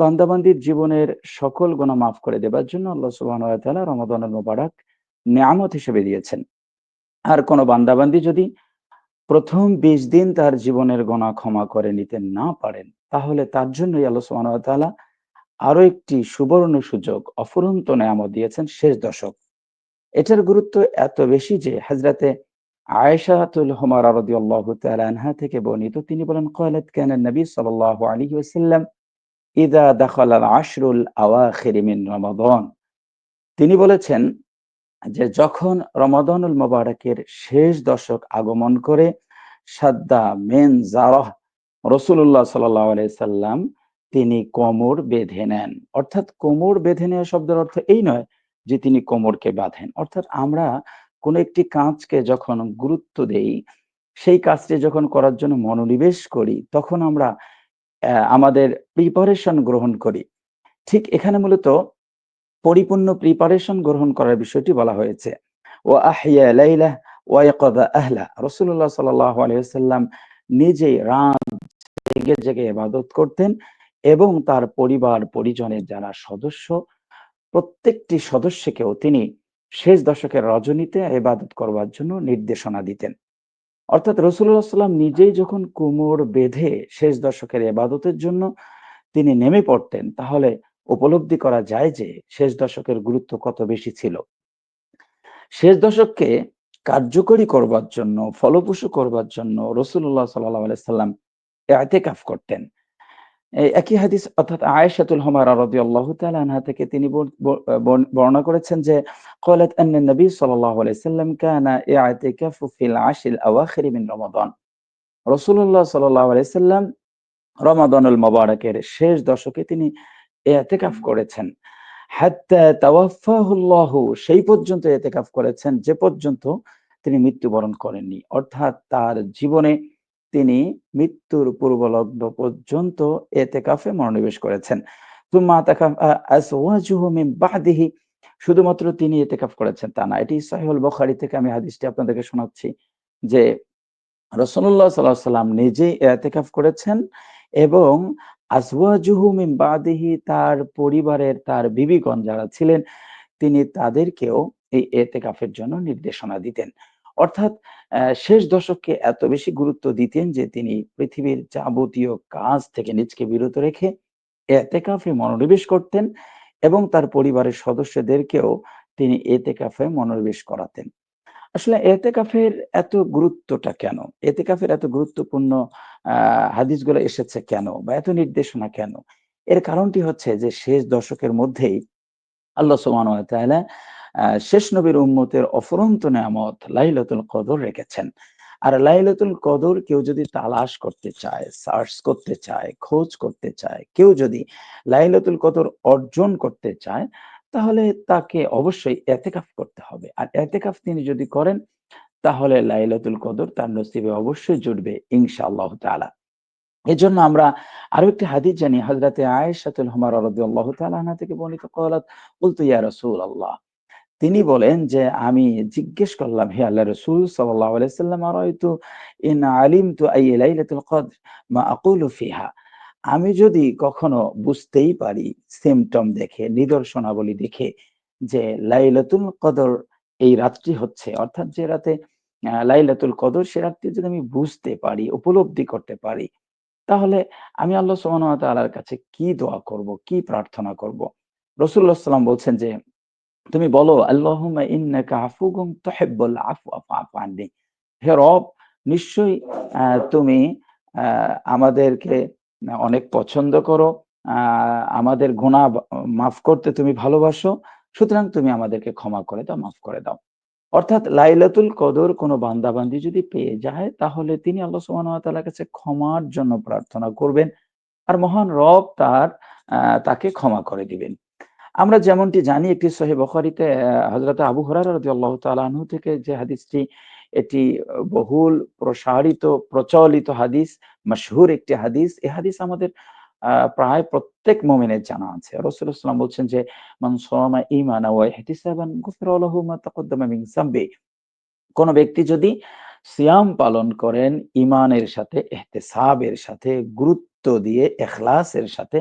বান্দাবান্দির জীবনের সকল গুনাহ মাফ করে দেবার জন্য আল্লাহ তাআলা রমাদানুল মুবারাক নিয়ামত হিসেবে দিয়েছেন। আর কোন বান্দাবান্দি যদি ১ম ২০ দিন তার জীবনের গুনাহ ক্ষমা করে নিতে না পারেন, তাহলে তার জন্যই আল্লাহ তাআলা আরও একটি সুবর্ণ সুযোগ, অফুরন্ত নেয়ামত দিয়েছেন শেষ দশক। এটার গুরুত্ব এত বেশি যে হযরতে আয়েশাতুল হুমারা আনহা থেকে বর্ণিত তিনি বলেন ক্বালাত কানা নবী সাল্লাল্লাহু আলাইহি ওয়াসাল্লাম ইযা দাখালা আল-আশরুল আওয়াখির মিন রমাদান তিনি বলেছেন যে যখন রমাদানুল মুবারাকের শেষ দশক আগমন করে সাদ্দা মেন জারাহ সাল্লাল্লাহু সাল্লাম তিনি কোমর বেঁধে নেন। অর্থাৎ কোমর বেঁধে নেওয়া শব্দের অর্থ এই নয় যে তিনি কোমরকে বাঁধেন। অর্থাৎ আমরা কোন একটি কাজকে যখন গুরুত্ব দেই, সেই কাজটি যখন করার জন্য মনোনিবেশ করি, তখন আমরা আমাদের প্রিপারেশন গ্রহণ করি। ঠিক এখানে মূলত পরিপূর্ণ প্রিপারেশন গ্রহণ করার বিষয়টি বলা হয়েছে। লাইলাহ ওয়া আহলা। রাসূলুল্লাহ সাল্লাল্লাহু আলাইহি ওয়াসাল্লাম নিজেই রাত জেগে, জেগে ইবাদত করতেন এবং তার পরিবার পরিজনের যারা সদস্য, প্রত্যেকটি সদস্যকেও তিনি শেষ দশকের রজনীতে ইবাদত করবার জন্য নির্দেশনা দিতেন। অর্থাৎ রসুল্লাহ সাল্লাম নিজেই যখন কোমর বেঁধে শেষ দশকের এবাদতের জন্য তিনি নেমে পড়তেন, তাহলে উপলব্ধি করা যায় যে শেষ দশকের গুরুত্ব কত বেশি ছিল। শেষ দশককে কার্যকরী করবার জন্য, ফলপ্রসূ করবার জন্য রসুল্লাহ সাল্লাহ সাল্লাম ইআতিকাফ করতেন। একই হাদিস অর্থাৎ আয়েশাতুল হুমারা রাদিয়াল্লাহু তাআলা আনহা থেকে তিনি বর বর বর্ণ বর্ণনা করেছেন যে আশরিল আওয়াখির মিন রমাদান। রাসূলুল্লাহ সাল্লাল্লাহু আলাইহি সাল্লাম রমাদানুল মুবারাকের শেষ দশকে তিনি ইআতিকাফ করেছেন। হাত্তা তাওয়াফাহুল্লাহু সেই পর্যন্ত ইআতিকাফ করেছেন যে পর্যন্ত তিনি মৃত্যুবরণ করেননি। অর্থাৎ তার জীবনে তিনি মৃত্যুর পূর্বলগ্ন পর্যন্ত এতেকাফে মনোনিবেশ করেছেন। শুধুমাত্র তিনি এতেকাফ করেছেন তা না। এটি সহিহুল বুখারী থেকে আমি হাদিসটি আপনাদেরকে শোনাচ্ছি যে রাসূলুল্লাহ সাল্লাল্লাহু আলাইহি সাল্লাম নিজেই এতেকাফ করেছেন এবং আজওয়াজুহু মিন বাদিহি তার পরিবারের, তার বিবিগণ যারা ছিলেন, তিনি তাদেরকেও এই এতেকাফের জন্য নির্দেশনা দিতেন। অর্থাৎ শেষ দশককে এত বেশি গুরুত্ব দিতেন যে তিনি পৃথিবীর যাবতীয় কাজ থেকে নিজকে বিরত রেখে এতেকাফে মনোনিবেশ করতেন এবং তার পরিবারের সদস্যদেরকেও তিনি এতেকাফে মনোনিবেশ করাতেন। আসলে এতেকাফের এত গুরুত্বটা কেন? এতেকাফের এত গুরুত্বপূর্ণ হাদিসগুলো এসেছে কেন? বা এত নির্দেশনা কেন? এর কারণটি হচ্ছে যে শেষ দশকের মধ্যেই আল্লাহ আ শেষ নবীর উম্মতের অফরন্ত নেয়ামত লাইলাতুল কদর রেখেছেন। আর লাইলাতুল কদর কেউ যদি তালাশ করতে চায়, সার্চ করতে চায়, খোঁজ করতে চায়, কেউ যদি লাইলাতুল কদর অর্জন করতে চায়, তাহলে তাকে অবশ্যই এতেকাফ করতে হবে। আর এতেকাফ তিনি যদি করেন, তাহলে লাইলাতুল কদর তার নসিবে অবশ্যই জুটবে ইনশাআল্লাহু তাআলা। এজন্য আমরা আরও একটি হাদিস জানি হযরতে আয়েশাতুল হুমারা রাদিয়াল্লাহু থেকে বর্ণিত কুলতু ইয়া রাসূলাল্লাহ তিনি বলেন যে আমি জিজ্ঞেস করলাম হে আল্লাহর রাসূল সাল্লাম আরাইতু ইন আলিমতু আইয়া লাইলাতুল কদর মা আকুলু ফিহা আমি যদি কখনো বুঝতেই পারি সিম্পটম দেখে নিদর্শনাবলী দেখে যে লাইলাতুল কদর এই রাতটি হচ্ছে অর্থাৎ যে রাতে লাইলাতুল কদর সে রাতটি যদি আমি বুঝতে পারি, উপলব্ধি করতে পারি, তাহলে আমি আল্লাহ সুবহানাহু ওয়া কাছে কি দোয়া করব, কি প্রার্থনা করব? রাসূলুল্লাহ সাল্লাম বলছেন যে তুমি বলো আল্লাহুম্মা ইন্নাকা। হে রব নিশ্চয়ই তুমি আমাদেরকে অনেক পছন্দ করো। আমাদের বা মাফ করতে তুমি ভালোবাসো। সুতরাং তুমি আমাদেরকে ক্ষমা করে দাও, মাফ করে দাও। অর্থাৎ লাইলাতুল কদর কোন বান্দা-বান্দী যদি পেয়ে যায় তাহলে তিনি আল্লাহ তাআলার কাছে ক্ষমার জন্য প্রার্থনা করবেন। আর মহান রব তার তাকে ক্ষমা করে দিবেন। আমরা যেমনটি জানি একটি সহিহ বুখারীতে আ হযরত আবু রাদিয়াল্লাহু তাআলা আনহু থেকে যে হাদিসটি এটি বহুল প্রসারিত প্রচলিত হাদিস, মাশহুর একটি হাদিস। এই হাদিস আমাদের প্রায় প্রত্যেক মুমিনের জানা আছে। সাল্লাল্লাহু বলছেন যে মান সামা ঈমানান ওয়া ইহতিসাবান গুফিরা লাহু তাকদ্দামা মিন যামবি। কোন ব্যক্তি যদি সিয়াম পালন করেন ইমানের সাথে, ইহতিসাবের সাথে, গুরুত্ব দিয়ে, এখলাসের সাথে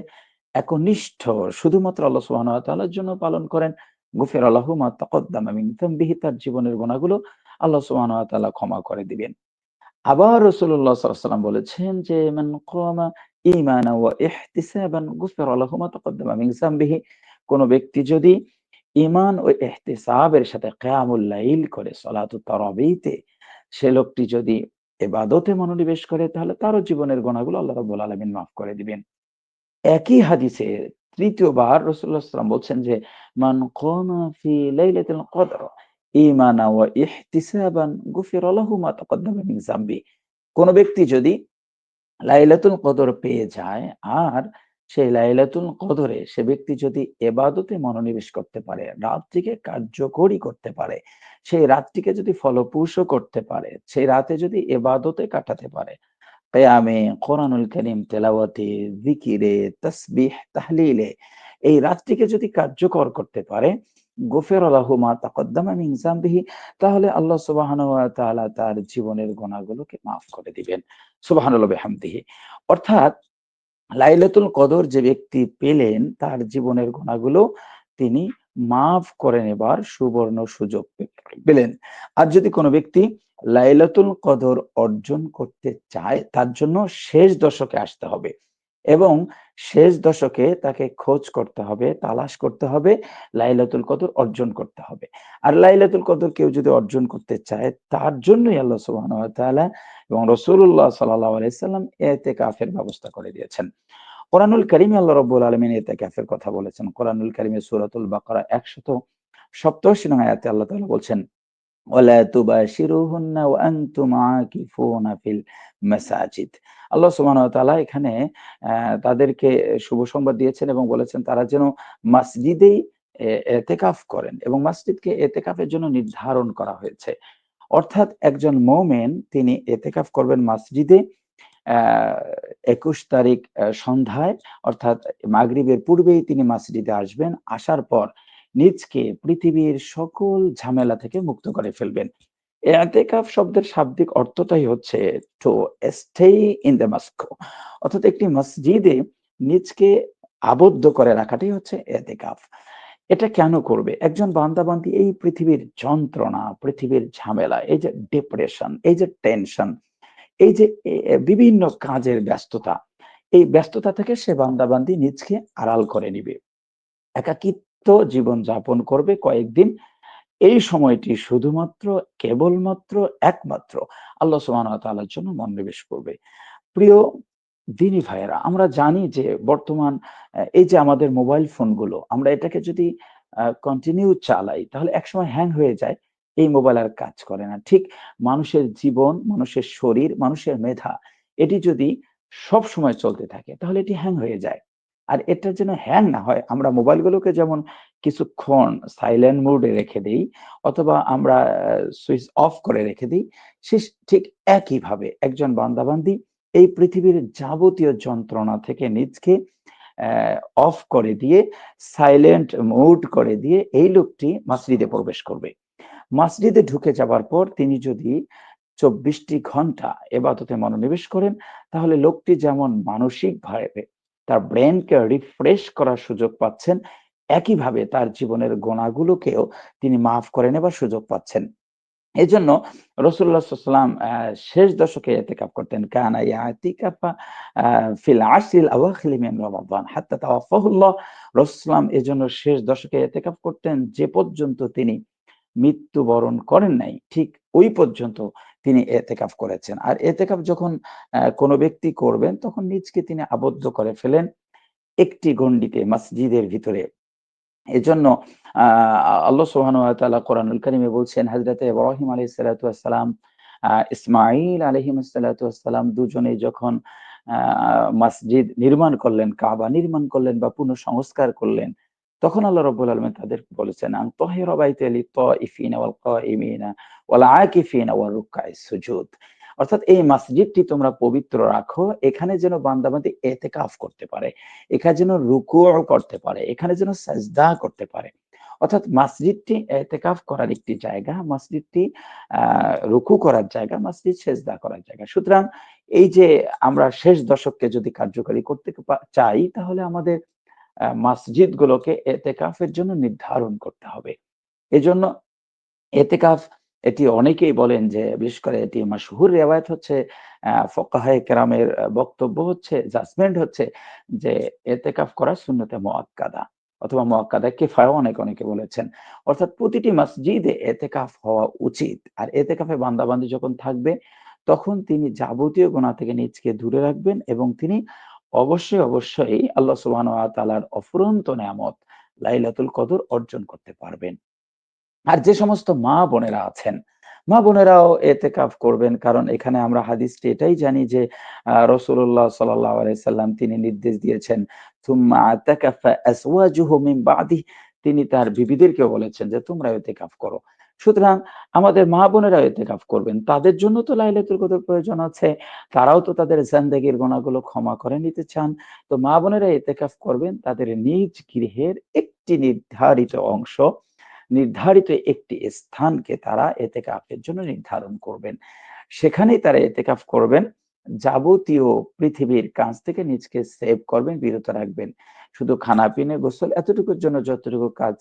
একনিষ্ঠ, শুধুমাত্র আল্লাহ তাআলার জন্য পালন করেন গুফিরা লাহু মা তাকদ্দামা মিন যামবিহি, তার জীবনের গুনাহগুলো আল্লাহ তাআলা ক্ষমা করে দিবেন। আবার আলাইহি ওয়াসাল্লাম বলেছেন যে, মান কামা ঈমানান ওয়া ইহতিসাবান, গুফিরা লাহু মা তাকদ্দামা মিন যামবিহি কোন ব্যক্তি যদি ঈমান ও ইহতিসাবের সাথে লাইল করে সালাতুত তারাবিতে, সে লোকটি যদি এবাদতে মনোনিবেশ করে, তাহলে তারও জীবনের গুনাহগুলো আল্লাহ রাব্বুল আলামিন মাফ করে দিবেন। একই হাদিসে তৃতীয়বার সাল্লাল্লাহু বলছেন যে, মান কদর কোন ব্যক্তি যদি লাইলাতুল কদর পেয়ে যায়, আর সেই লাইলাতুল কদরে সে ব্যক্তি যদি এবাদতে মনোনিবেশ করতে পারে, রাতটিকে কার্যকরী করতে পারে, সেই রাতটিকে যদি ফলপ্রসূ করতে পারে, সেই রাতে যদি এবাদতে কাটাতে পারে কেয়ামে কোরআনুল করিম তেলাওয়াতে জিকিরে তসবিহ তাহলিলে এই রাতটিকে যদি কার্যকর করতে পারে গোফের তাকদ্দামা তাহলে আল্লাহ তাআলা তার জীবনের গুনাহগুলোকে মাফ করে দিবেন। সুবহানাল্লাহি বিহামদিহি। অর্থাৎ লাইলাতুল কদর যে ব্যক্তি পেলেন, তার জীবনের গুনাহগুলো তিনি মাফ করে নেবার সুবর্ণ সুযোগ পেলেন। আর যদি কোনো ব্যক্তি লাইলাতুল কদর অর্জন করতে চায়, তার জন্য শেষ দশকে আসতে হবে এবং শেষ দশকে তাকে খোঁজ করতে হবে, তালাশ করতে হবে, লাইলাতুল কদর অর্জন করতে হবে। আর লাইলাতুল কদর কেউ যদি অর্জন করতে চায়, তার জন্যই আল্লাহ সুবহানাহু ওয়া এবং রাসূলুল্লাহ সাল্লাল্লাহু আলাইহি সাল্লাম কাফের ব্যবস্থা করে দিয়েছেন। কোরআনুল কারীমে আল্লাহ রব্বুল আলমিন এতে কাফের কথা বলেছেন। কোরআনুল কারীমে সূরাতুল বাকারা 187 নং আয়াতে আল্লাহ তালা বলছেন ওয়ালা তুবাশিরুহুন্না ওয়া আনতুম আকিফুনা ফিল মাসাজিদ আল্লাহ সুবহানাহু ওয়া তাআলা এখানে তাদেরকে শুভ সংবাদ দিয়েছেন এবং বলেছেন তারা যেন মসজিদেই এতেকাফ করেন এবং মসজিদকে এতেকাফের জন্য নির্ধারণ করা হয়েছে। অর্থাৎ একজন মোমেন তিনি এতেকাফ করবেন মসজিদে একুশ তারিখ সন্ধ্যায়, অর্থাৎ মাগরিবের পূর্বেই তিনি মসজিদে আসবেন। আসার পর নিজকে পৃথিবীর সকল ঝামেলা থেকে মুক্ত করে ফেলবেন। এতেকাফ শব্দের শাব্দিক অর্থটাই হচ্ছে to stay in the mosque অর্থাৎ একটি মসজিদে নিজকে আবদ্ধ করে রাখাটাই হচ্ছে এতেকাফ এটা কেন করবে? একজন বান্দাবান্দি এই পৃথিবীর যন্ত্রণা, পৃথিবীর ঝামেলা, এই যে ডিপ্রেশন এই যে টেনশন এই যে বিভিন্ন কাজের ব্যস্ততা, এই ব্যস্ততা থেকে সে বান্দাবান্দি নিজকে আড়াল করে নিবে। একাকিত্ব জীবন যাপন করবে কয়েকদিন। এই সময়টি শুধুমাত্র, কেবলমাত্র একমাত্র আল্লাহ সুবহানাহু জন্য মনোনিবেশ করবে। প্রিয় দিনী ভাইয়েরা, আমরা জানি যে বর্তমান এই যে আমাদের মোবাইল ফোনগুলো, আমরা এটাকে যদি কন্টিনিউ চালাই, তাহলে একসময় হ্যাং হয়ে যায়, এই মোবাইল আর কাজ করে না। ঠিক মানুষের জীবন, মানুষের শরীর, মানুষের মেধা, এটি যদি সব সময় চলতে থাকে, তাহলে এটি হ্যাং হয়ে যায়। আর এটা যেন হ্যাং না হয়, আমরা মোবাইলগুলোকে যেমন কিছুক্ষণ সাইলেন্ট মোডে রেখে দিই, অথবা আমরা সুইচ অফ করে রেখে দিই সে ঠিক একইভাবে একজন বান্দাবান্দি এই পৃথিবীর যাবতীয় যন্ত্রণা থেকে নিজকে অফ করে দিয়ে সাইলেন্ট মুড করে দিয়ে এই লোকটি মসজিদে প্রবেশ করবে। মসজিদে ঢুকে যাবার পর তিনি যদি চব্বিশটি ঘণ্টা এবাদতে মনোনিবেশ করেন, তাহলে লোকটি যেমন মানসিক ভাবে তার ব্রেনকে রিফ্রেশ করার সুযোগ পাচ্ছেন। একইভাবে তার জীবনের গোনাগুলোকেও তিনি মাফ করে নেবার সুযোগ পাচ্ছেন। এই জন্য রসুল্লাহ সাল্লাম শেষ দশকে এতেকাপ করতেন। কানা ইয়াতিকাফা ফিল আশিল আওয়াখিল রমাদান। হাত্তা তাওয়াফাহুল্লাহ। রসুলাম এই জন্য শেষ দশকে এতেকাপ করতেন। যে পর্যন্ত তিনি মৃত্যুবরণ করেন নাই, ঠিক ওই পর্যন্ত তিনি এতেকাফ করেছেন। আর এতেকাফ যখন কোনো ব্যক্তি করবেন, তখন নিজকে তিনি আবদ্ধ করে ফেলেন একটি গণ্ডিতে মসজিদের ভিতরে। এজন্য আল্লাহ সুবহানাহু ওয়া তাআলা কোরআনুল কারীমে বলছেন, হযরত ইব্রাহিম আলাইহিস সালাতু ওয়াস সালাম ইসমাঈল আলাইহিস সালাতু ওয়াস সালাম দুজনেই যখন মসজিদ নির্মাণ করলেন, কাবা নির্মাণ করলেন বা পুনঃসংস্কার করলেন তখন আল্লাহ রব্বুল আলমিন তাদের বলেছেন আং তহির বাইতে লি তাইফিনা ওয়াল কাইমিনা ওয়াল আকিফিনা ওয়াল রুকাই সুজুদ। অর্থাৎ এই মসজিদটি তোমরা পবিত্র রাখো, এখানে যেন বান্দাবান্দি এতেকাফ করতে পারে, এখানে যেন রুকু করতে পারে, এখানে যেন সাজদা করতে পারে। অর্থাৎ মসজিদটি এতেকাফ করার একটি জায়গা, মসজিদটি রুকু করার জায়গা, মসজিদ সেজদা করার জায়গা। সুতরাং এই যে আমরা শেষ দশককে যদি কার্যকরী করতে চাই, তাহলে আমাদের মসজিদগুলোকে এতেকাফের জন্য নির্ধারণ করতে হবে। এজন্য এতেকাফ, এটি অনেকেই বলেন যে, বিশেষ করে এটি মাসহুর রেওয়ায়ত হচ্ছে ফকাহায়ে কেরামের বক্তব্য হচ্ছে, জাজমেন্ট হচ্ছে যে, এতেকাফ করা শূন্যতে মোয়াক্কাদা অথবা মোয়াক্কাদা কেফায়ও অনেক, অনেকে বলেছেন। অর্থাৎ প্রতিটি মসজিদে এতেকাফ হওয়া উচিত। আর এতেকাফে বান্দাবান্দি যখন থাকবে, তখন তিনি যাবতীয় গোনা থেকে নিজকে দূরে রাখবেন এবং তিনি অবশ্যই অবশ্যই আল্লাহ সুবাহ তালার অফুরন্ত নামত লাইলাতুল কদর অর্জন করতে পারবেন। আর যে সমস্ত মা বোনেরা আছেন, মা বোনেরাও এতেকাফ করবেন। কারণ এখানে আমরা হাদিসটি এটাই জানি যে রসুল্লাহ সাল্লাম তিনি নির্দেশ দিয়েছেন তিনি তার বিবিদেরকেও বলেছেন যে তোমরা এতে এতেকাফ করো। সুতরাং আমাদের মা বোনেরা এতেকাফ করবেন। তাদের জন্য তো লাইলাতুল কদর প্রয়োজন আছে। তারাও তো তাদের জান্দেগির গোনাগুলো ক্ষমা করে নিতে চান। তো মা বোনেরা এতেকাফ করবেন, তাদের নিজ গৃহের একটি নির্ধারিত অংশ, নির্ধারিত একটি স্থানকে তারা এতেকাফের জন্য নির্ধারণ করবেন। সেখানেই তারা এতেকাফ করবেন। যাবতীয় পৃথিবীর কাজ থেকে নিজকে সেভ করবেন, বিরত রাখবেন। শুধু খানা পিনে গোসল এতটুকুর জন্য যতটুকু কাজ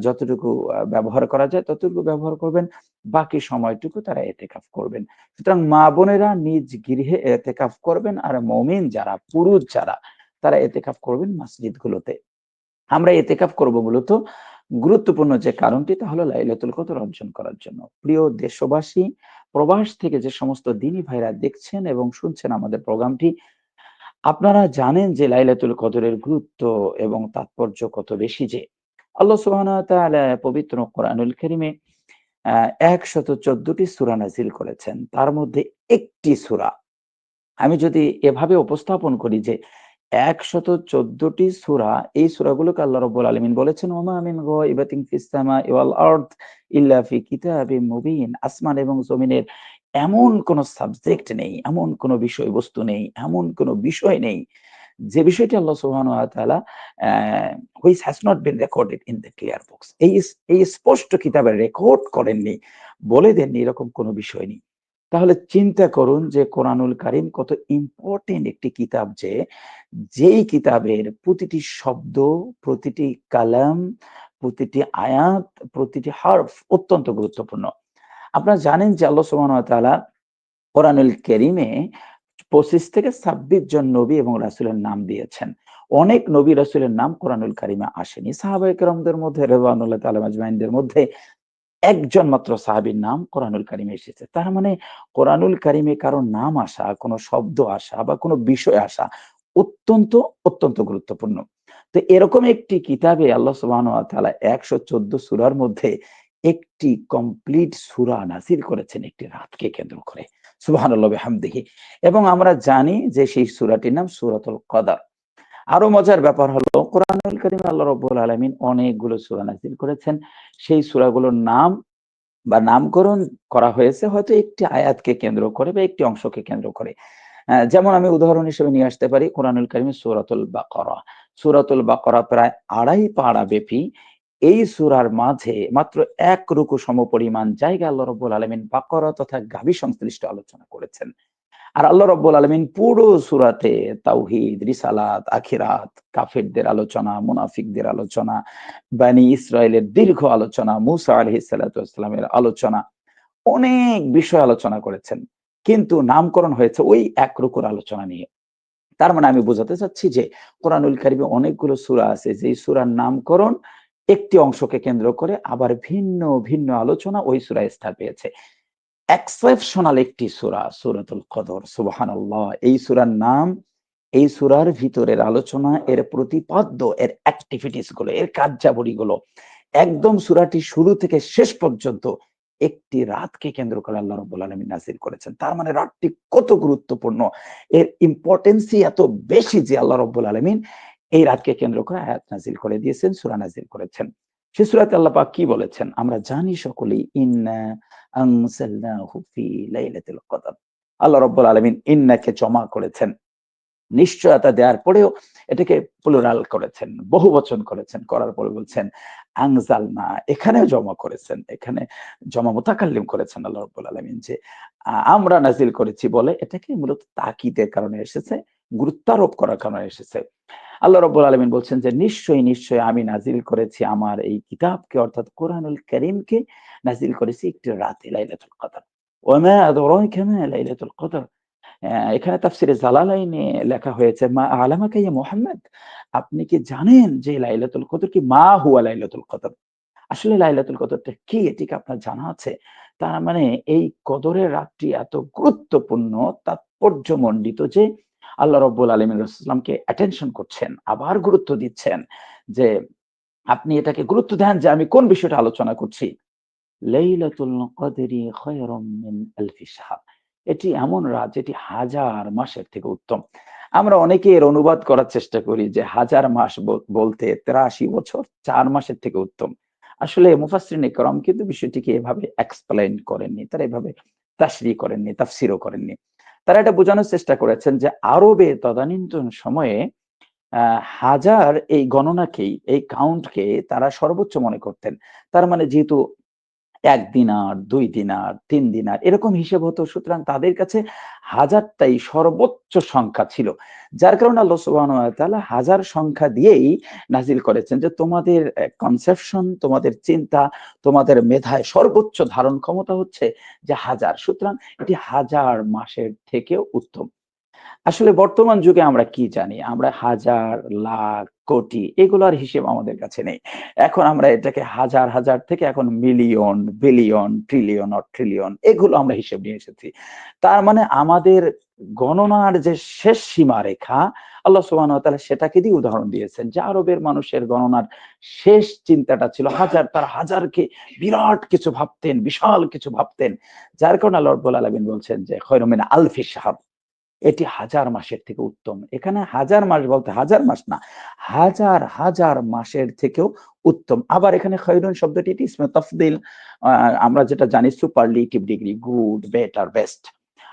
যতটুকু ব্যবহার করা যায় ততটুকু ব্যবহার করবেন। বাকি সময়টুকু তারা এতেকাফ করবেন। সুতরাং মা বোনেরা নিজ গৃহে এতেকাফ করবেন আর মমিন যারা, পুরুষ যারা, তারা এতেকাফ করবেন মসজিদগুলোতে। আমরা এতেকাফ করব মূলত গুরুত্বপূর্ণ যে কারণটি, তা হলো লাইলাতুল কদর অর্জন করার জন্য। প্রিয় দেশবাসী, প্রবাস থেকে যে সমস্ত দিনী ভাইরা দেখছেন এবং শুনছেন আমাদের প্রোগ্রামটি, আপনারা জানেন যে লাইলাতুল কদরের গুরুত্ব এবং তাৎপর্য কত বেশি যে। আল্লাহ সুবাহ পবিত্র কোরআনুল করিমে একশত চোদ্দটি সুরা নাজিল করেছেন। তার মধ্যে একটি সুরা। আমি যদি এভাবে উপস্থাপন করি যে একশত চোদ্দটি সুরা। এই সুরাগুলোকে আল্লাহ রব্বুল আলমিন বলেছেন ওমা আমিন গায়বাতিন ফিস সামাই ওয়াল আরদ ইল্লা ফি কিতাবিম মুবিন। আসমান এবং জমিনের এমন কোন সাবজেক্ট নেই, এমন কোন বিষয়বস্তু নেই, এমন কোন বিষয় নেই যে বিষয়টি আল্লাহ সুবহান ওয়া তাআলা has not been recorded in the clear books এই এই স্পষ্ট কিতাবে রেকর্ড করেননি, বলে দেননি এরকম কোনো বিষয় নেই। তাহলে চিন্তা করুন যে কোরআনুল কারিম কত ইম্পর্টেন্ট একটি কিতাব যে, যেই কিতাবের প্রতিটি শব্দ, প্রতিটি কালাম, প্রতিটি আয়াত, প্রতিটি হার্ফ অত্যন্ত গুরুত্বপূর্ণ। আপনারা জানেন যে আল্লাহ সুবাহ কোরআনুল কেরিমে পঁচিশ থেকে ছাব্বিশ জন নবী এবং রাসুলের নাম দিয়েছেন। অনেক নবী রাসুলের নাম কোরআনুল কারিমে আসেনি। সাহাবাহিক রমদের মধ্যে রেবানুল্লাহ তালামাজমাইনদের মধ্যে একজন মাত্র সাহাবির নাম কোরআনুল কারিমে এসেছে। তার মানে কোরআনুল কারিমে কারও নাম আসা, কোনো শব্দ আসা বা কোনো বিষয় আসা অত্যন্ত অত্যন্ত গুরুত্বপূর্ণ। তো এরকম একটি কিতাবে আল্লাহ সুবাহ একশো চোদ্দ সুরার মধ্যে একটি কমপ্লিট সুরা নাসির করেছেন একটি রাতকে কেন্দ্র করে। সুবাহ হামদিহি এবং আমরা জানি যে সেই সুরাটির নাম সুরাতুল কদার। আরও মজার ব্যাপার হলো, কোরআনুল করিম আল্লাহ রব্বুল আলমিন অনেকগুলো সুরা নাজিল করেছেন। সেই সুরাগুলোর নাম বা নামকরণ করা হয়েছে হয়তো একটি আয়াতকে কেন্দ্র করে বা একটি অংশকে কেন্দ্র করে। যেমন আমি উদাহরণ হিসেবে নিয়ে আসতে পারি, কোরআনুল করিমের সুরাতুল বাকরা। সুরাতুল বাকরা প্রায় আড়াই পাড়া ব্যাপী। এই সুরার মাঝে মাত্র এক রুকু সম পরিমাণ জায়গা আল্লাহ রব্বুল আলমিন বাকরা তথা গাভী সংশ্লিষ্ট আলোচনা করেছেন। আর আল্লাহ রব্বুল আলমিন পুরো সুরাতে তাওহিদ, রিসালাত, আখিরাত, কাফেরদের আলোচনা, মুনাফিকদের আলোচনা, বানি ইসরায়েলের দীর্ঘ আলোচনা, মুসা আলহি সাল্লামের আলোচনা, অনেক বিষয় আলোচনা করেছেন। কিন্তু নামকরণ হয়েছে ওই এক রুকুর আলোচনা নিয়ে। তার মানে আমি বোঝাতে চাচ্ছি যে কোরআনুল কারিমে অনেকগুলো সুরা আছে যে সুরার নামকরণ একটি অংশকে কেন্দ্র করে আবার ভিন্ন ভিন্ন আলোচনা ওই সুরায় স্থান পেয়েছে। এক্সেপশনাল একটি সুরা, সুরাতুল কদর এই সুরার নাম, এই সুরার ভিতরের আলোচনা, এর প্রতিপাদ্য, এর অ্যাক্টিভিটিসগুলো, এর কার্যাবলী গুলো একদম সুরাটি শুরু থেকে শেষ পর্যন্ত একটি রাতকে কেন্দ্র করে আল্লাহ রব্বুল আলমী নাজির করেছেন। তার মানে রাতটি কত গুরুত্বপূর্ণ, এর ইম্পর্টেন্সই এত বেশি যে আল্লাহ রব্বুল আলমিন এই রাতকে কেন্দ্র করে আয়াত নাজিল করে দিয়েছেন, সুরা নাজিল করেছেন। সে সুরাতে আল্লাহ পাক কি বলেছেন? আমরা জানি সকলেই, ইন্না আনসালনাহু ফি লাইলাতুল কদর। আল্লাহ রাব্বুল আলামিন ইন্নাকে জমা করেছেন। নিশ্চয়তা দেওয়ার পরেও এটাকে প্লুরাল করেছেন, বহু বচন করেছেন, করার পরে বলছেন আংজাল না এখানেও জমা করেছেন, এখানে জমা মোতাকাল্লিম করেছেন আল্লাহ রব্বুল আলমিন যে, আমরা নাজিল করেছি বলে এটাকে মূলত তাকিদের কারণে এসেছে, গুরুত্বারোপ করার কারণে এসেছে। আল্লাহ রব্বুল আলমিন বলছেন যে, নিশ্চয়ই নিশ্চয়ই আমি নাজিল করেছি আমার এই কিতাবকে, অর্থাৎ কোরআনুল করিমকে নাজিল করেছি একটি রাতে, লাইলাতুল কদর। লাইলাতুল কদর। এখানে তাফসিরে জালালাইনে লেখা হয়েছে, মা আলামাকা ইয়া মুহাম্মদ? আপনি কি জানেন যে লাইলাতুল কদর কি? মা হুয়া লাইলাতুল কদর। আসলে লাইলাতুল কদরটা কি? এটিকে আপনার জানা আছে? তার মানে এই কদরের রাতটি এত গুরুত্বপূর্ণ, তাৎপর্যমণ্ডিত যে আল্লাহ রব্বুল আলমিন রসুলামকে অ্যাটেনশন করছেন, আবার গুরুত্ব দিচ্ছেন যে আপনি এটাকে গুরুত্ব দেন যে আমি কোন বিষয়টা আলোচনা করছি। এটি এমন রাত যেটি হাজার মাসের থেকে উত্তম। আমরা অনেকে এর অনুবাদ করার চেষ্টা করি যে হাজার মাস বলতে তেরাশি বছর, চার মাসের থেকে উত্তম। আসলে মুফাসরিন একরম কিন্তু বিষয়টিকে এভাবে এক্সপ্লেন করেননি, তারা এভাবে তাসরি করেননি, তাফসিরও করেননি। তারা এটা বোঝানোর চেষ্টা করেছেন যে আরবে তদানীন্তন সময়ে হাজার এই গণনাকেই, এই কাউন্টকে তারা সর্বোচ্চ মনে করতেন। তার মানে যেহেতু এক দিনার দুই দিনার তিন দিনার এরকম হিসেব হতো। সুতরাং তাদের কাছে হাজারটাই সর্বোচ্চ সংখ্যা ছিল। যার কারণে আল্লাহ সুবাহ হাজার সংখ্যা দিয়েই নাজিল করেছেন যে তোমাদের কনসেপশন তোমাদের চিন্তা, তোমাদের মেধায় সর্বোচ্চ ধারণ ক্ষমতা হচ্ছে যে হাজার। সুতরাং এটি হাজার মাসের থেকেও উত্তম। আসলে বর্তমান যুগে আমরা কি জানি? আমরা হাজার, লাখ, কোটি এগুলোর হিসেব আমাদের কাছে নেই। এখন আমরা এটাকে হাজার হাজার থেকে এখন million, billion, trillion or trillion এগুলো আমরা হিসেব নিয়ে এসেছি। তার মানে আমাদের গণনার যে শেষ সীমা রেখা আল্লাহ সুবাহ সেটাকে দিয়ে উদাহরণ দিয়েছেন যে আরবের মানুষের গণনার শেষ চিন্তাটা ছিল হাজার, তার হাজারকে বিরাট কিছু ভাবতেন, বিশাল কিছু ভাবতেন। যার কারণে আল্লাহ আলমিন বলছেন যে খৈরমিন আলফি সাহাব এটি হাজার মাসের থেকে উত্তম। এখানে হাজার মাস বলতে হাজার মাস না, হাজার হাজার মাসের থেকেও উত্তম। আবার এখানে খৈরুন শব্দটি, এটি ইসমে তফদিল আমরা যেটা জানি superlative degree, good, better, best.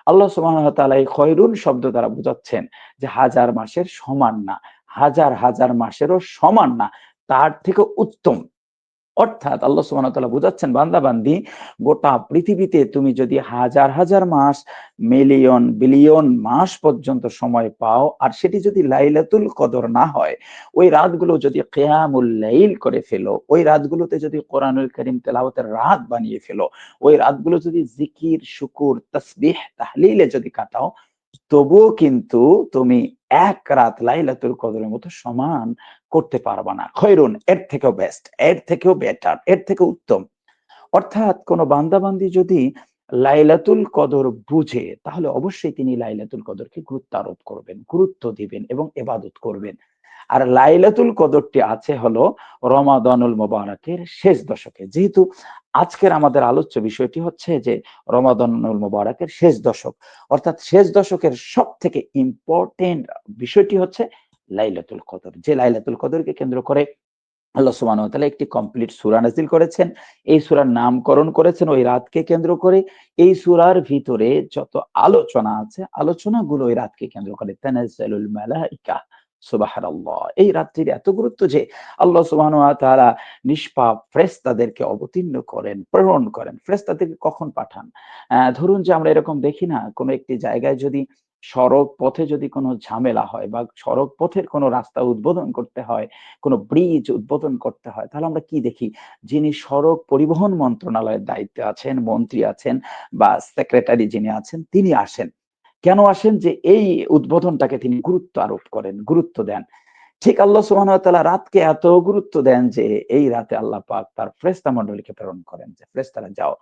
আল্লাহ সুবাহ এই খৈরুন শব্দ দ্বারা বোঝাচ্ছেন যে হাজার মাসের সমান না, হাজার হাজার মাসেরও সমান না, তার থেকে উত্তম। অর্থাৎ আল্লাহ সুবাহতাল্লাহ বুঝাচ্ছেন বান্দাবান্দি গোটা পৃথিবীতে তুমি যদি হাজার হাজার মাস, মিলিয়ন, বিলিয়ন মাস পর্যন্ত সময় পাও, আর সেটি যদি লাইলাতুল কদর না হয়, ওই রাতগুলো যদি কেয়ামুল লাইল করে ফেলো, ওই রাতগুলোতে যদি কোরআনুল করিম তেলাওয়াতের রাত বানিয়ে ফেলো, ওই রাতগুলো যদি জিকির, শুকুর, তসবিহ, তাহলিলে যদি কাটাও তবুও কিন্তু তুমি এক রাত লাইলাতুল কদরের মতো সমান করতে পারবা না। খৈরুন, এর থেকেও বেস্ট এর থেকেও বেটার এর থেকে উত্তম। অর্থাৎ কোন বান্দাবান্দি যদি লাইলাতুল কদর বুঝে, তাহলে অবশ্যই তিনি লাইলাতুল কদরকে গুরুত্ব আরোপ করবেন, গুরুত্ব দিবেন এবং এবাদত করবেন। আর লাইলাতুল কদরটি আছে হলো রমাদানুল মোবারকের শেষ দশকে। যেহেতু আজকের আমাদের আলোচ্য বিষয়টি হচ্ছে যে রমাদানুল মোবারকের শেষ দশক, অর্থাৎ শেষ দশকের সব থেকে ইম্পর্টেন্ট বিষয়টি হচ্ছে লাইলাতুল কদর। যে লাইলাতুল কদরকে কেন্দ্র করে আল্লাহ সুবাহ একটি কমপ্লিট সুরা নাজিল করেছেন। এই সুরার নামকরণ করেছেন ওই রাতকে কেন্দ্র করে। এই সুরার ভিতরে যত আলোচনা আছে, আলোচনাগুলো ওই রাতকে কেন্দ্র করে। তানাজ্জালুল মালাইকা। সুবাহার এই রাত্রির এত গুরুত্ব যে আল্লাহ সুবাহ তারা নিষ্পাপ ফ্রেস্তাদেরকে অবতীর্ণ করেন, প্রেরণ করেন। ফ্রেস্তাদেরকে কখন পাঠান? ধরুন যে আমরা এরকম দেখি না, কোনো একটি জায়গায় যদি সড়ক পথে যদি কোনো ঝামেলা হয় বা সড়ক পথের কোনো রাস্তা উদ্বোধন করতে হয়, কোনো ব্রিজ উদ্বোধন করতে হয়, তাহলে আমরা কি দেখি? যিনি সড়ক পরিবহন মন্ত্রণালয়ের দায়িত্বে আছেন, মন্ত্রী আছেন বা সেক্রেটারি যিনি আছেন, তিনি আসেন। কেন আসেন যে এই উদ্বোধনটাকে তিনি গুরুত্ব আরোপ করেন, গুরুত্ব দেন? ঠিক আল্লাহ সুবাহ রাতকে এত গুরুত্ব দেন যে এই রাতে আল্লাহ পাক তার ফ্রেস্তা মন্ডলীকে প্রেরণ করেন যে ফ্রেস্তারা যাও।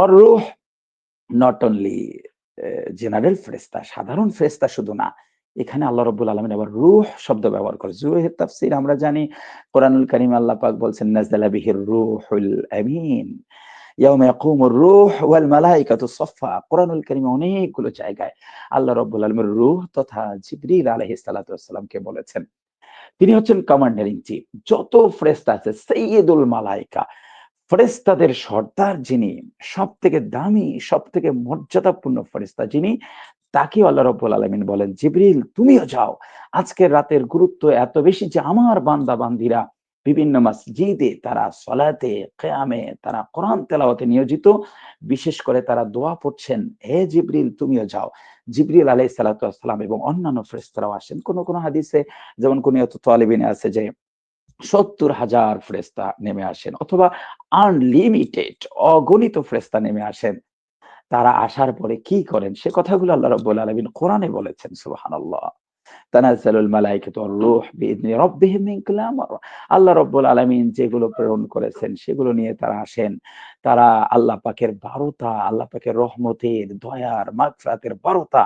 ওর রুহ নট অনলি জেনারেল ফ্রেস্তা সাধারণ ফ্রেস্তা শুধু না, এখানে আল্লাহ রব্বুল আলমিন আবার রুহ শব্দ ব্যবহার করে। রুহের তাফসির আমরা জানি, কোরআনুল করিম আল্লাহ পাক বলছেন নাজদালা বিহির রুহুল আমিন। ইয়াউমা ওয়াল মালাইকাতু সাফফা। কোরআনুল কারীমে অনেকগুলো জায়গায় আল্লাহ রাব্বুল আলামিন তথা জিবরিল আলাইহিস সালাতু বলেছেন। তিনি হচ্ছেন কমান্ডার ইন চিফ। যত ফেরেশতা আছে মালাইকা সর্দার যিনি সব থেকে দামি সব থেকে মর্যাদাপূর্ণ ফেরেশতা যিনি তাকে আল্লাহ রব্বুল আলমিন বলেন, জিবরিল, তুমিও যাও। আজকের রাতের গুরুত্ব এত বেশি যে আমার বান্দা বান্দিরা বিভিন্ন মসজিদে তারা সলাতে, কেয়ামে তারা কোরআন তেলাওয়াতে নিয়োজিত। বিশেষ করে তারা দোয়া পড়ছেন, হে জিবরিল, তুমিও যাও। জিবরিল আলাই সালাতাম এবং অন্যান্য ফ্রেস্তারাও আসেন। কোন কোন হাদিসে যেমন কোন তালিবিনে আছে যে সত্তর হাজার ফ্রেস্তা নেমে আসেন অথবা আনলিমিটেড, অগণিত ফ্রেস্তা নেমে আসেন। তারা আসার পরে কি করেন? সে কথাগুলো আল্লাহ রব্বুল আলমিন কোরআনে বলেছেন আল্লাহ তানাজ্জালুল মালাইকাতু রূহ বিইذনি রাব্বিহিম মিন কুল্লি আল্লাহ রাব্বুল আলামিন যেগুলো প্রেরণ করেছেন, সেগুলো নিয়ে তারা আসেন। তারা আল্লাহ পাকের বারোটা আল্লাহ পাকের রহমতের, দয়ার, মাগফিরাতের বারোটা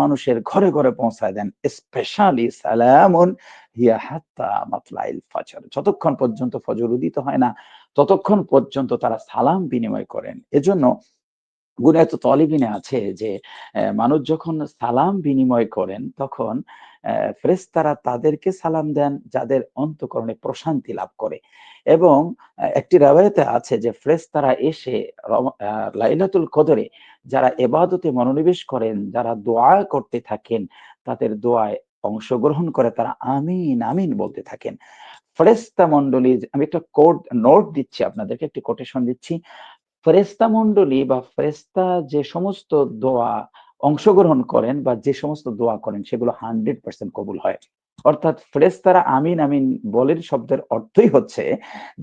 মানুষের ঘরে ঘরে পৌঁছায় দেন। স্পেশালি সালামুন হিয়া হাত্তা মাতলাইল ফাজর। যতক্ষণ পর্যন্ত ফজর উদিত হয় না, ততক্ষণ পর্যন্ত তারা সালাম বিনিময় করেন। এজন্য গুনায়ত তলিবিনে আছে যে মানুষ যখন সালাম বিনিময় করেন, তখন ফেরেশতারা তাদেরকে সালাম দেন, যাদের অন্তকরণে প্রশান্তি লাভ করে। এবং একটি রাওয়ায়াতে আছে যে, ফেরেশতারা এসে লাইলাতুল কদরে যারা এবাদতে মনোনিবেশ করেন, যারা দোয়া করতে থাকেন, তাদের দোয়ায় অংশগ্রহণ করে তারা আমিন আমিন বলতে থাকেন। ফেরেস্তা মন্ডলী আমি একটা কোড, নোট দিচ্ছি আপনাদেরকে, একটি কোটেশন দিচ্ছি। ফেরেস্তা মন্ডলী বা ফেরেস্তা যে সমস্ত দোয়া অংশগ্রহণ করেন বা যে সমস্ত দোয়া করেন, সেগুলো হান্ড্রেড পার্সেন্ট কবুল হয়। অর্থাৎ ফেরেস্তারা আমিন আমিন বলের শব্দের অর্থই হচ্ছে,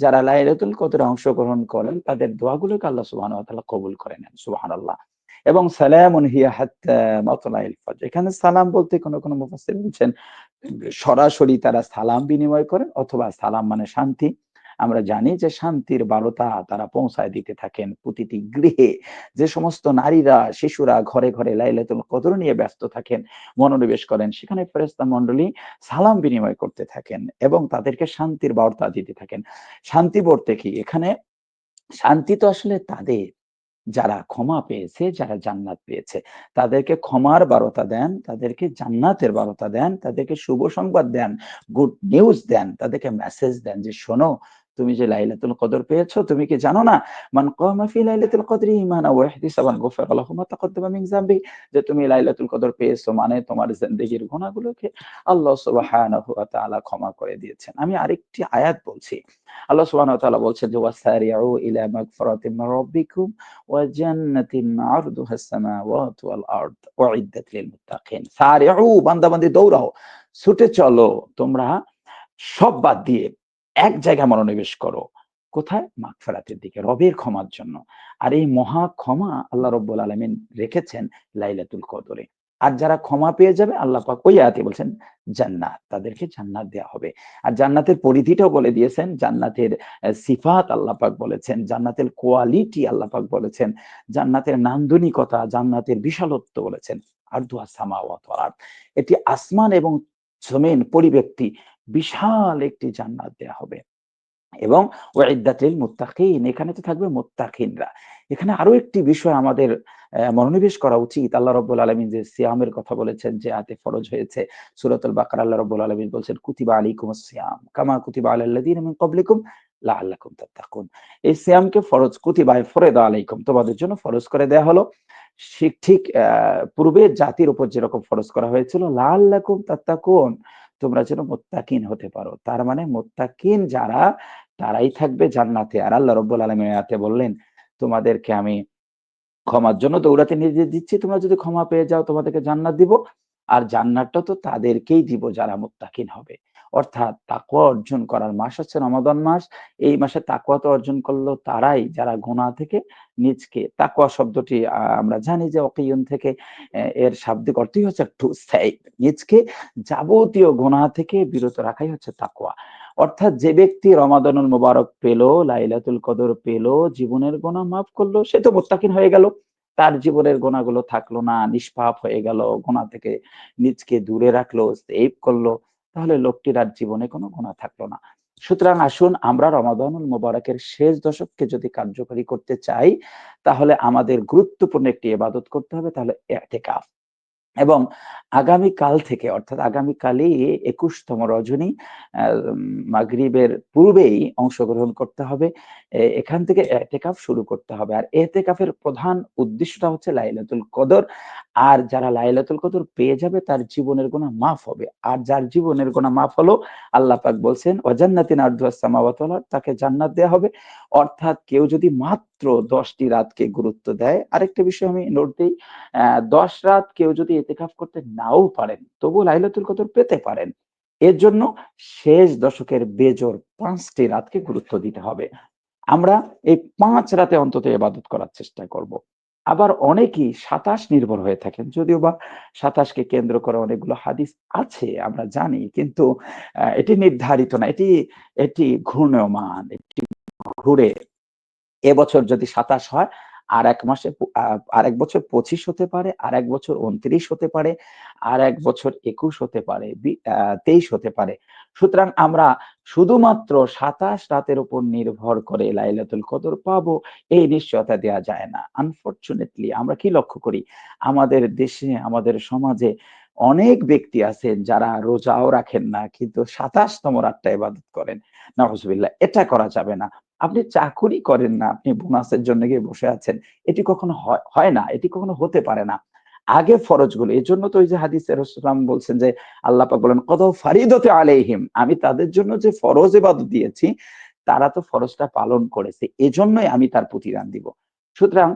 যারা লাইলাতুল কদরে অংশগ্রহণ করেন, তাদের দোয়াগুলোকে আল্লাহ সুবাহ কবুল করে নেন সুবাহ আল্লাহ এবং সালামুন হিয়া মাতলাইল ফজর। এখানে সালাম বলতে কোনো কোনো মুফাসসির বলছেন, সরাসরি তারা সালাম বিনিময় করেন অথবা সালাম মানে শান্তি। আমরা জানি যে শান্তির বারতা তারা পৌঁছায় দিতে থাকেন প্রতিটি গৃহে। যে সমস্ত নারীরা, শিশুরা ঘরে ঘরে লাইলাতুল কদর নিয়ে ব্যস্ত থাকেন, মনোনিবেশ করেন, সেখানে ফেরেস্তা মন্ডলী সালাম বিনিময় করতে থাকেন এবং তাদেরকে শান্তির বার্তা দিতে থাকেন। শান্তি বলতে কি? এখানে শান্তি তো আসলে তাদের। যারা ক্ষমা পেয়েছে, যারা জান্নাত পেয়েছে, তাদেরকে ক্ষমার বারতা দেন, তাদেরকে জান্নাতের বারতা দেন, তাদেরকে শুভ সংবাদ দেন, গুড নিউজ দেন, তাদেরকে মেসেজ দেন যে, শোনো তুমি যে লাইলাতুল কদর পেয়েছ, তুমি কি জানো না? মান কামা ফি লাইলাতুল কদরি ইমানা ওয়া ইহতিসাবান গফারা লাহু মা তাকদ্দামা মিন যামবি। যে তুমি লাইলাতুল কদর পেয়েছ মানে তোমার জিন্দেগীর গুনাহগুলোকে আল্লাহ সুবহানাহু ওয়া তাআলা ক্ষমা করে দিয়েছেন। আমি আরেকটি আয়াত বলছি। আল্লাহ সুবহানাহু ওয়া তাআলা বলছেন যে, ওয়াসারিউ ইলা মাগফিরাতিন মির রাব্বিকুম ওয়া জান্নাতিন আরদুহা সামাওয়াতু ওয়াল আরদ উইদ্দাত লিল মুত্তাকিন। সারিউ বান্দা বান্দি দৌড়াও। ছুটে চলো। তোমরা সব বাদ দিয়ে এক জায়গায় মনোনিবেশ করো। কোথায়? মাগফেরাতের দিকে, রবের ক্ষমার জন্য। আর এই মহা ক্ষমা আল্লাহ রব্বুল আলমিন রেখেছেন লাইলাতুল কদরে। আর যারা ক্ষমা পেয়ে যাবে, আল্লাহ পাক ওই আয়াতে বলছেন, জান্নাত। তাদেরকে জান্নাত দেওয়া হবে। আর জান্নাতের পরিধিটাও বলে দিয়েছেন, জান্নাতের সিফাত আল্লাহ পাক বলেছেন, জান্নাতের কোয়ালিটি আল্লাহ পাক বলেছেন, জান্নাতের নান্দনিকতা, জান্নাতের বিশালত্ব বলেছেন। আর দুয়া সামাওয়াত এটি আসমান এবং জমিন পরিব্যক্তি বিশাল একটি জান্নাত দেয়া হবে। এবং ওয়াইদাতিল মুত্তাকিন, এখানে তো থাকবে মুত্তাকিনরা। এখানে আরও একটি বিষয় আমাদের মনোনিবেশ করা উচিত। আল্লাহ রব্বুল আলমিন যে সিয়ামের কথা বলেছেন যে আতে ফরজ হয়েছে, সুরাতুল বাকার, আল্লাহ রব্বুল আলমিন বলছেন, কুতিবা আলাইকুম সিয়াম, কামা কুতিবা আলাল্লাযিনা মিন ক্বাবলিকুম লাআল্লাকুম তাত্তাকুন। এই সিয়ামকে ফরজ, কুতিবায় ফরদা আলাইকুম। তোমাদের জন্য ফরজ করে দেয়া হলো। ঠিক পূর্বে জাতির উপর যেরকম ফরজ করা হয়েছিল, লাআল্লাকুম তাত্তাকুন। তোমরা যেন মোত্তাকিন হতে পারো। তার মানে মোত্তাকিন যারা, তারাই থাকবে জান্নাতে। আর আল্লাহ রব্বুল আলমী বললেন, তোমাদেরকে আমি ক্ষমার জন্য দৌড়াতে নির্দেশ দিচ্ছি। তোমরা যদি ক্ষমা পেয়ে যাও, তোমাদেরকে জান্নাত দিব। আর জান্নাতটা তো তাদেরকেই দিব যারা মোত্তাকিন হবে। অর্থাৎ তাকুয়া অর্জন করার মাস হচ্ছে রমাদান মাস। এই মাসে তাকুয়া তো অর্জন করল তারাই যারা গোনা থেকে নিজকে। তাকুয়া শব্দটি আমরা জানি যে অকিয়ন থেকে এর শাব্দিক অর্থই হচ্ছে টু সেভ নিজকে যাবতীয় গোনা থেকে বিরত রাখাই হচ্ছে তাকুয়া অর্থাৎ যে ব্যক্তি রমাদানুল মুবারক পেল, লাইলাতুল কদর পেল, জীবনের গোনা মাফ করল, সে তো মোত্তাকিন হয়ে গেল। তার জীবনের গোনাগুলো থাকল না, নিষ্পাপ হয়ে গেল গোনা থেকে নিজকে দূরে রাখল সেভ করল। তাহলে লোকটির আর জীবনে কোনো গোনা থাকল না। সুতরাং আসুন আমরা রমাদানুল মোবারকের শেষ দশককে যদি কার্যকরী করতে চাই, তাহলে আমাদের গুরুত্বপূর্ণ একটি এবাদত করতে হবে, তাহলে এতেকাফ। এবং আগামীকাল থেকে, অর্থাৎ আগামীকালই একুশতম রজনী মাগরিবের পূর্বেই অংশগ্রহণ করতে হবে। এখান থেকে এতেকাফ শুরু করতে হবে। আর এতেকাফের প্রধান উদ্দেশ্যটা হচ্ছে লাইলাতুল কদর। আর যারা লাইলাতুল কদর পেয়ে যাবে, তার জীবনের গোনা মাফ হবে। আর যার জীবনের গোনা মাফ হলো, আল্লাহ পাক বলছেন অজান্নাতিন আর্দুয়াসামাওয়াতলা তাকে জান্নাত দেওয়া হবে। অর্থাৎ কেউ যদি মাত্র দশটি রাতকে গুরুত্ব দেয়। আরেকটা বিষয় আমি নোট দিই দশ রাত কেউ যদি এতেকাফ করতে নাও পারেন তবু লাইলাতুল কদর পেতে পারেন। এর জন্য শেষ দশকের বেজোর পাঁচটি রাতকে গুরুত্ব দিতে হবে। আমরা এই পাঁচ রাতে অন্তত এবাদত করার চেষ্টা করব। আবার অনেকেই সাতাশ নির্ভর হয়ে থাকেন, যদিও বা সাতাশকে কেন্দ্র করে অনেকগুলো হাদিস আছে, আমরা জানি, কিন্তু এটি নির্ধারিত না, এটি এটি ঘূর্ণমান এটি ঘুরে এবছর যদি সাতাশ হয়, আর এক মাসে আর এক বছর পঁচিশ হতে পারে, আর এক বছর উনত্রিশ হতে পারে, আর এক বছর একুশ হতে পারে তেইশ হতে পারে। সুতরাং আমরা শুধুমাত্র সাতাশ রাতের উপর নির্ভর করে লাইলাতুল কদর পাবো, এই নিশ্চয়তা দেওয়া যায় না। আনফর্চুনেটলি আমরা কি লক্ষ্য করি? আমাদের দেশে, আমাদের সমাজে অনেক ব্যক্তি আছেন যারা রোজাও রাখেন না, কিন্তু সাতাশতম রাতটা ইবাদত করেন। নজবিল্লা এটা করা যাবে না। আপনি চাকুরি করেন না, আপনি বোনাসের জন্য গিয়ে বসে আছেন। এটি কখনো হয় না, এটি কখনো হতে পারে না। আগে ফরজগুলো এই জন্য তো ওই যে হাদিসের রসুলাম বলছেন যে, আল্লাহ পাক বলেন কত ফারিদতে আলাইহিম আমি তাদের জন্য যে ফরজ এবাদত দিয়েছি, তারা তো ফরজটা পালন করেছে। এজন্যই আমি তার প্রতিদান দিব। সুতরাং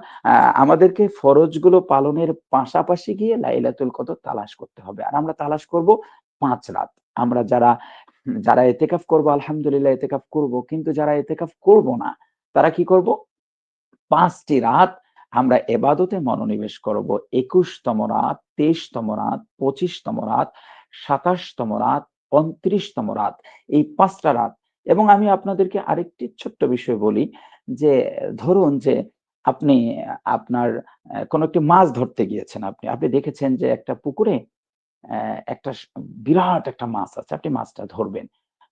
আমাদেরকে ফরজগুলো পালনের পাশাপাশি গিয়ে লাইলাতুল কদর তালাশ করতে হবে। আর আমরা তালাশ করব পাঁচ রাত। আমরা যারা যারা এতেকাফ করব, আলহামদুলিল্লাহ এতেকাফ করব, কিন্তু যারা এতেকাফ করব না, তারা কি করব? পাঁচটি রাত আমরা এবাদতে মনোনিবেশ করব। একুশতম রাত, তেইশতম রাত, পঁচিশতম রাত, সাতাশতম রাত, পঁয়ত্রিশতম রাত, এই পাঁচটা রাত। এবং আমি আপনাদেরকে আরেকটি ছোট্ট বিষয় বলি, যে ধরুন যে আপনি, আপনার, কোন একটি মাছ ধরতে গিয়েছেন আপনি। আপনি দেখেছেন যে একটা পুকুরে একটা বিরাট একটা মাছ আছে। আপনি মাছটা ধরবেন।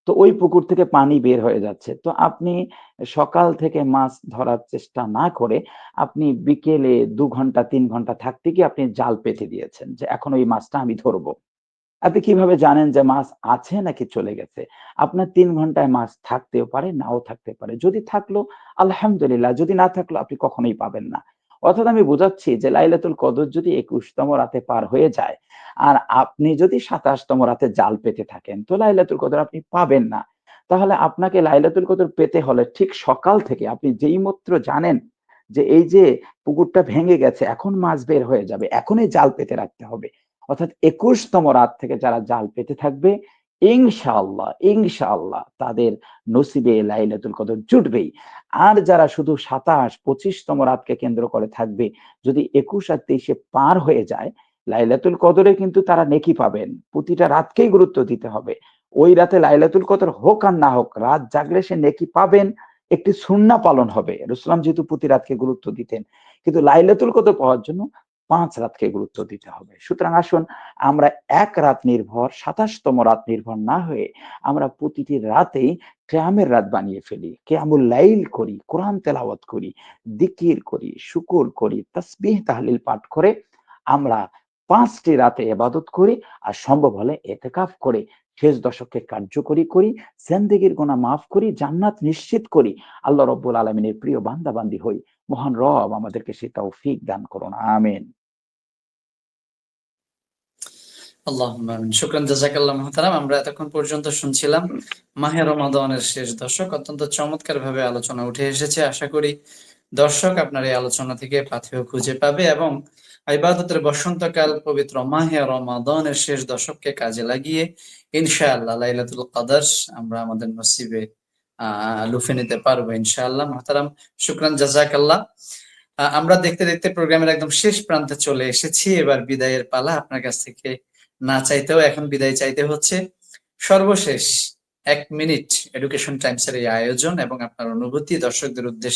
তো ওই পুকুর থেকে পানি বের হয়ে যাচ্ছে। তো আপনি সকাল থেকে মাছ ধরার চেষ্টা না করে আপনি বিকেলে দু ঘণ্টা, তিন ঘণ্টা থাকতে গিয়ে আপনি জাল পেতে দিয়েছেন যে, এখন ওই মাছটা আমি ধরবো। আপনি কীভাবে জানেন যে, মাছ আছে নাকি চলে গেছে? আপনার তিন ঘন্টায় মাছ থাকতেও পারে, নাও থাকতে পারে। যদি থাকল, আলহামদুলিল্লাহ। যদি না থাকল, আপনি কখনোই পাবেন না। অর্থাৎ আমি বোঝাচ্ছি যে লাইলাতুল কদর যদি একুশতম রাতে পার হয়ে যায়, আর আপনি যদি সাতাশতম রাতে জাল পেতে থাকেন, তো লাইলাতুল কদর আপনি পাবেন না। তাহলে আপনাকে লাইলাতুল কদর পেতে হলে ঠিক সকাল থেকে আপনি যেই মাত্র জানেন যে এই যে পুকুরটা ভেঙে গেছে, এখন মাছ বের হয়ে যাবে, এখনই জাল পেতে রাখতে হবে। অর্থাৎ একুশতম রাত থেকে যারা জাল পেতে থাকবে ইনশাআল্লাহ ইনশাআল্লাহ তাদের নসিবে লাইলাতুল কদর জুটবেই। আর যারা শুধু সাতাশ, পঁচিশতম রাতকে কেন্দ্র করে থাকবে, যদি একুশ আর তেইশে পার হয়ে যায়, লাইলাতুল কদরে কিন্তু তারা নেকি পাবেন। প্রতিটা রাতকেই গুরুত্ব দিতে হবে। ওই রাতে লাইলাতুল কদর হোক আর না হোক, রাত জাগলে সে নেকি পাবেন, একটি সুন্না পালন হবে। রুসলাম যেহেতু প্রতি রাতকে গুরুত্ব দিতেন, কিন্তু লাইলাতুল কদর পাওয়ার জন্য পাঁচ রাতকে গুরুত্ব দিতে হবে। সুতরাং আসুন, আমরা এক রাত নির্ভর, সাতাশতম রাত নির্ভর না হয়ে আমরা প্রতিটি রাতেই ক্যামের রাত বানিয়ে ফেলি। কেয়ামুল লাইল করি, কোরআন তেলাওয়াত করি, দিকির করি, শুকুর করি, তসবিহ, তাহলিল পাঠ করে আমরা পাঁচটি রাতে এবাদত করি, আর সম্ভব হলে এতেকাফ করে, শেষ দশককে কার্যকরী করি সেন্দিগির গোনা মাফ করি, জান্নাত নিশ্চিত করি। আল্লাহ রব্বুল আলমিনের প্রিয় বান্দাবান্দি হই, মহান রব আমাদেরকে সে তৌফিক দান করুন, আমিন। আমরা এতক্ষণ পর্যন্ত শুনছিলাম মাহে রমাদানের শেষ দশক, অত্যন্ত চমৎকার ভাবে আলোচনা উঠে এসেছে, আশা করি দর্শক, আপনার এই আলোচনা থেকে পাথেয় খুঁজে পাবে এবং ইবাদতের বসন্তকাল পবিত্র মাহে রমাদানের শেষ দশককে কাজে লাগিয়ে ইনশাআল্লাহ লাইলাতুল কাদার আমরা আমাদের নসিবে লুফে নিতে পারব ইনশাআল্লাহ। মহতারাম, শুক্রান, জাজাকাল্লাহ। আমরা দেখতে দেখতে প্রোগ্রামের একদম শেষ প্রান্তে চলে এসেছি। এবার বিদায়ের পালা আপনার কাছ থেকে না চাইতেও এখন বিদায় চাইতে হচ্ছে। সর্বশেষ এক মিনিট এডুকেশন টাইমসের এই আয়োজন এবং আপনার অনুভূতি, দর্শকদের উদ্দেশ্যে